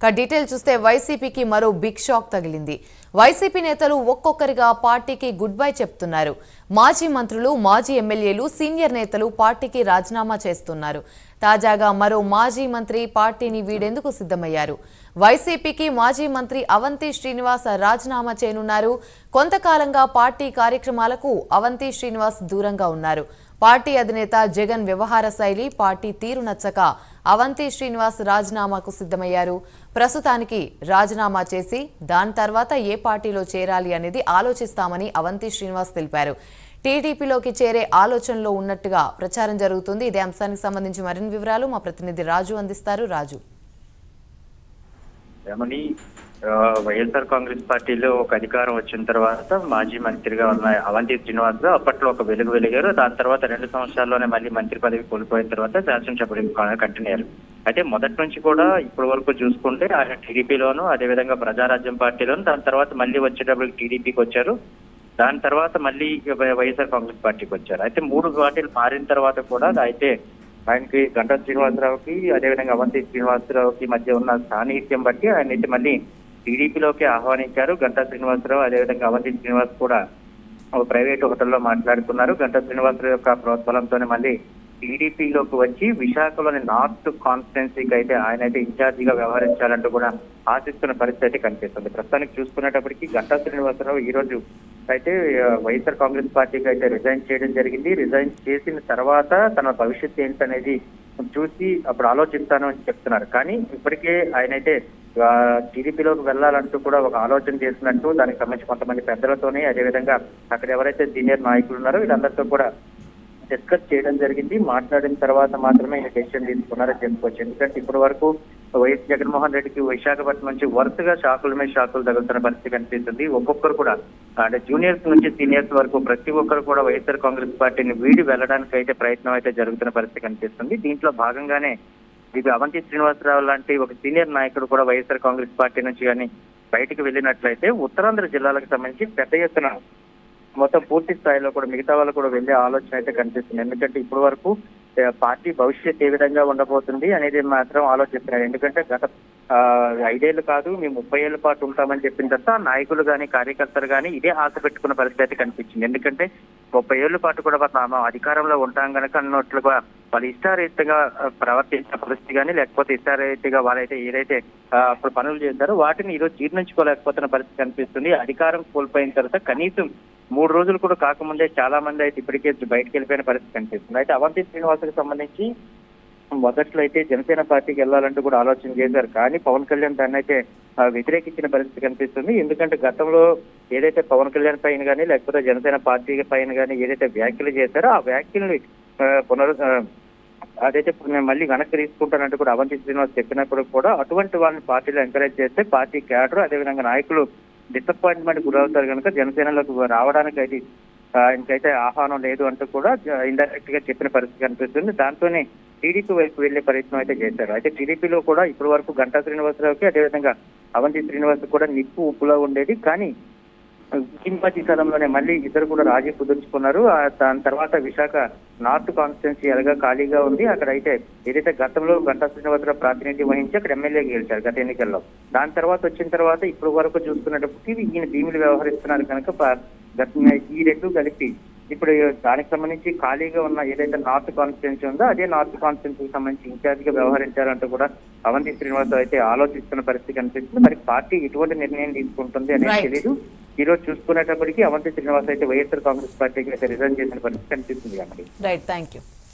ఇక డీటెయిల్ చూస్తే వైసీపీకి మరో బిగ్ షాక్ తగిలింది. వైసీపీ నేతలు ఒక్కొక్కరిగా పార్టీకి గుడ్ బై చెప్తున్నారు. మాజీ మంత్రులు మాజీ ఎమ్మెల్యేలు సీనియర్ నేతలు పార్టీకి రాజీనామా చేస్తున్నారు. తాజాగా మరో మాజీ మంత్రి పార్టీని వీడేందుకు సిద్ధమయ్యారు? వైసీపీకి మాజీ మంత్రి అవంతి శ్రీనివాస్ రాజీనామా చేయనున్నారు. కొంతకాలంగా పార్టీ కార్యక్రమాలకు అవంతి శ్రీనివాస్ దూరంగా ఉన్నారు. పార్టీ అధినేత జగన్ వ్యవహార శైలి పార్టీ తీరు నచ్చక అవంతి శ్రీనివాస్ రాజీనామాకు సిద్ధమయ్యారు. ప్రస్తుతానికి రాజీనామా చేసి దాని తర్వాత ఏ పార్టీలో చేరాలి అనేది ఆలోచిస్తామని అవంతి శ్రీనివాస్ తెలిపారు. టీడీపీలోకి చేరే ఆలోచనలో ఉన్నట్టుగా ప్రచారం జరుగుతుంది. ఇదే అంశానికి సంబంధించి మరిన్ని వివరాలు మా ప్రతినిధి రాజు అందిస్తారు. రాజు. వైఎస్ఆర్ కాంగ్రెస్ పార్టీలో ఒక అధికారం వచ్చిన తర్వాత మాజీ మంత్రిగా ఉన్న అవంతి శ్రీనివాస్ అప్పట్లో ఒక వెలుగు వెలిగారు. దాని తర్వాత రెండు సంవత్సరాల్లోనే మళ్ళీ మంత్రి పదవి కోల్పోయిన తర్వాత శాసనసభ్యుడికి కంటిన్యూ అయ్యారు అయితే మొదటి నుంచి కూడా ఇప్పటి వరకు చూసుకుంటే ఆయన టీడీపీలోను అదేవిధంగా ప్రజారాజ్యం పార్టీలోను దాని తర్వాత మళ్ళీ వచ్చేటప్పుడు టీడీపీకి వచ్చారు. దాని తర్వాత మళ్ళీ వైఎస్ఆర్ కాంగ్రెస్ పార్టీకి వచ్చారు. అయితే మూడు పార్టీలు మారిన తర్వాత కూడా అయితే ఆయనకి గంటా శ్రీనివాసరావుకి అదేవిధంగా అవంతి శ్రీనివాసరావుకి మధ్య ఉన్న సాన్నిహిత్యం బట్టి ఆయన అయితే మళ్ళీ టీడీపీలోకి ఆహ్వానించారు. గంటా శ్రీనివాసరావు అదేవిధంగా అవంతి శ్రీనివాస్ కూడా ఒక ప్రైవేట్ హోటల్లో మాట్లాడుకున్నారు. గంటా శ్రీనివాసరావు యొక్క ప్రోత్బలంతోనే మళ్ళీ టీడీపీలోకి వచ్చి విశాఖలోని నార్త్ కాన్స్టిట్యున్సీకి అయితే ఆయన అయితే ఇన్ఛార్జిగా వ్యవహరించాలంటూ కూడా ఆశిస్తున్న పరిస్థితి కనిపిస్తుంది. ప్రస్తుతానికి చూసుకునేటప్పటికి గంటా శ్రీనివాసరావు ఈ రోజు అయితే వైఎస్ఆర్ కాంగ్రెస్ పార్టీకి అయితే రిజైన్ చేయడం జరిగింది. రిజైన్ చేసిన తర్వాత తన భవిష్యత్ ఏంటనేది చూసి అప్పుడు ఆలోచిస్తాను అని చెప్తున్నారు. కానీ ఇప్పటికే ఆయన అయితే టీడీపీలోకి వెళ్ళాలంటూ కూడా ఒక ఆలోచన చేసినట్టు దానికి సంబంధించి కొంతమంది పెద్దలతోనే అదేవిధంగా అక్కడ ఎవరైతే సీనియర్ నాయకులు ఉన్నారో వీళ్ళందరితో కూడా డిస్కస్ చేయడం జరిగింది. మాట్లాడిన తర్వాత మాత్రమే ఆయన డెసిషన్ తీసుకున్నారని చెప్పుకోవచ్చు. ఎందుకంటే ఇప్పటి వరకు వైఎస్ జగన్మోహన్ రెడ్డికి విశాఖపట్నం నుంచి వరుసగా షాకుల మీద షాకులు తగులుతున్న పరిస్థితి కనిపిస్తుంది. ఒక్కొక్కరు కూడా అంటే జూనియర్స్ నుంచి సీనియర్స్ వరకు ప్రతి ఒక్కరు కూడా వైఎస్ఆర్ కాంగ్రెస్ పార్టీని వీడి వెళ్ళడానికి అయితే ప్రయత్నం అయితే జరుగుతున్న పరిస్థితి కనిపిస్తుంది. దీంట్లో భాగంగానే ఇది అవంతి శ్రీనివాసరావు లాంటి ఒక సీనియర్ నాయకుడు కూడా వైఎస్ఆర్ కాంగ్రెస్ పార్టీ నుంచి కానీ బయటకు వెళ్ళినట్లయితే ఉత్తరాంధ్ర జిల్లాలకు సంబంధించి పెద్ద ఎత్తున మొత్తం పూర్తి స్థాయిలో కూడా మిగతా వాళ్ళు కూడా వెళ్ళే ఆలోచన అయితే కనిపిస్తుంది. ఎందుకంటే ఇప్పటి వరకు పార్టీ భవిష్యత్ ఏ విధంగా ఉండబోతుంది అనేది మాత్రం ఆలోచిస్తున్నారు. ఎందుకంటే గత ఐదేళ్ళు కాదు మేము ముప్పై ఏళ్ళ పాటు ఉంటామని చెప్పిన తర్వాత నాయకులు కానీ కార్యకర్తలు కానీ ఇదే ఆశ పెట్టుకున్న పరిస్థితి అయితే కనిపించింది. ఎందుకంటే ముప్పై ఏళ్ళ పాటు కూడా మనం అధికారంలో ఉంటాం కనుక అన్నట్లుగా వాళ్ళు ఇష్టారీతిగా ప్రవర్తించిన పరిస్థితి కానీ లేకపోతే ఇష్టారీతిగా వాళ్ళైతే ఏదైతే అప్పుడు పనులు చేశారో వాటిని ఈరోజు జీర్ణించుకోలేకపోతున్న పరిస్థితి కనిపిస్తుంది. అధికారం కోల్పోయిన తర్వాత కనీసం మూడు రోజులు కూడా కాకముందే చాలా మంది అయితే ఇప్పటికే బయటకు వెళ్ళిపోయిన పరిస్థితి కనిపిస్తుంది. అయితే అవంతి శ్రీనివాసకి సంబంధించి మొదట్లో అయితే జనసేన పార్టీకి వెళ్ళాలంటూ కూడా ఆలోచన చేశారు. కానీ పవన్ కళ్యాణ్ దాన్ని అయితే వ్యతిరేకించిన పరిస్థితి కనిపిస్తుంది. ఎందుకంటే గతంలో ఏదైతే పవన్ కళ్యాణ్ పైన కానీ లేకపోతే జనసేన పార్టీ పైన కానీ ఏదైతే వ్యాఖ్యలు చేశారో ఆ వ్యాఖ్యల్ని పునరు అదైతే ఇప్పుడు నేను మళ్ళీ వెనక్కి తీసుకుంటానంటూ కూడా అవంతి శ్రీనివాస్ చెప్పినప్పుడు కూడా అటువంటి వాళ్ళని పార్టీలో ఎంకరేజ్ చేస్తే పార్టీ క్యాడర్ అదేవిధంగా నాయకులు డిసప్పాయింట్మెంట్ గురవుతారు కనుక జనసేనలోకి రావడానికి అయితే ఆయనకైతే ఇంకైతే ఆహ్వానం లేదు అంటూ కూడా ఇండైరెక్ట్గా చెప్పిన పరిస్థితి కనిపిస్తుంది. దాంతోనే టీడీపీ వైపు వెళ్ళే ప్రయత్నం అయితే చేశారు. అయితే టీడీపీలో కూడా ఇప్పటి వరకు గంటా శ్రీనివాసరావుకి అదేవిధంగా అవంతి శ్రీనివాస్ కూడా నిప్పు ఉప్పులా ఉండేది. కానీ కింపతి కాలంలోనే మళ్ళీ ఇద్దరు కూడా రాజీ కుదుర్చుకున్నారు. దాని తర్వాత విశాఖ నార్త్ కాన్స్టిట్యున్సీ ఎలాగా ఖాళీగా ఉంది. అక్కడ అయితే ఏదైతే గతంలో గంటా శ్రీనివాసరావు ప్రాతినిధ్యం వహించి అక్కడ ఎమ్మెల్యే గెలిచారు గత ఎన్నికల్లో. దాని తర్వాత వచ్చిన తర్వాత ఇప్పుడు వరకు చూసుకున్నప్పటికీ ఈయన భీములు వ్యవహరిస్తున్నారు కనుక గత ఈ రెండు కలిపి ఇప్పుడు దానికి సంబంధించి ఖాళీగా ఉన్న ఏదైతే నార్త్ కాన్స్టిట్యున్సీ ఉందో అదే నార్త్ కాన్స్టిట్యున్సీకి సంబంధించి ఇన్ఛార్జ్గా వ్యవహరించారంటూ కూడా అవంతి శ్రీనివాస్ అయితే ఆలోచిస్తున్న పరిస్థితి కనిపిస్తుంది. మరి పార్టీ ఎటువంటి నిర్ణయం తీసుకుంటుంది అనేది. తెలియదు ఈ రోజు చూసుకునేటప్పటికి అవంతి శ్రీనివాస్ అయితే వైఎస్ఆర్ కాంగ్రెస్ పార్టీకి అయితే రిజైన్ చేసిన పరిస్థితి కనిపిస్తుంది కాబట్టి రైట్ థ్యాంక్ యూ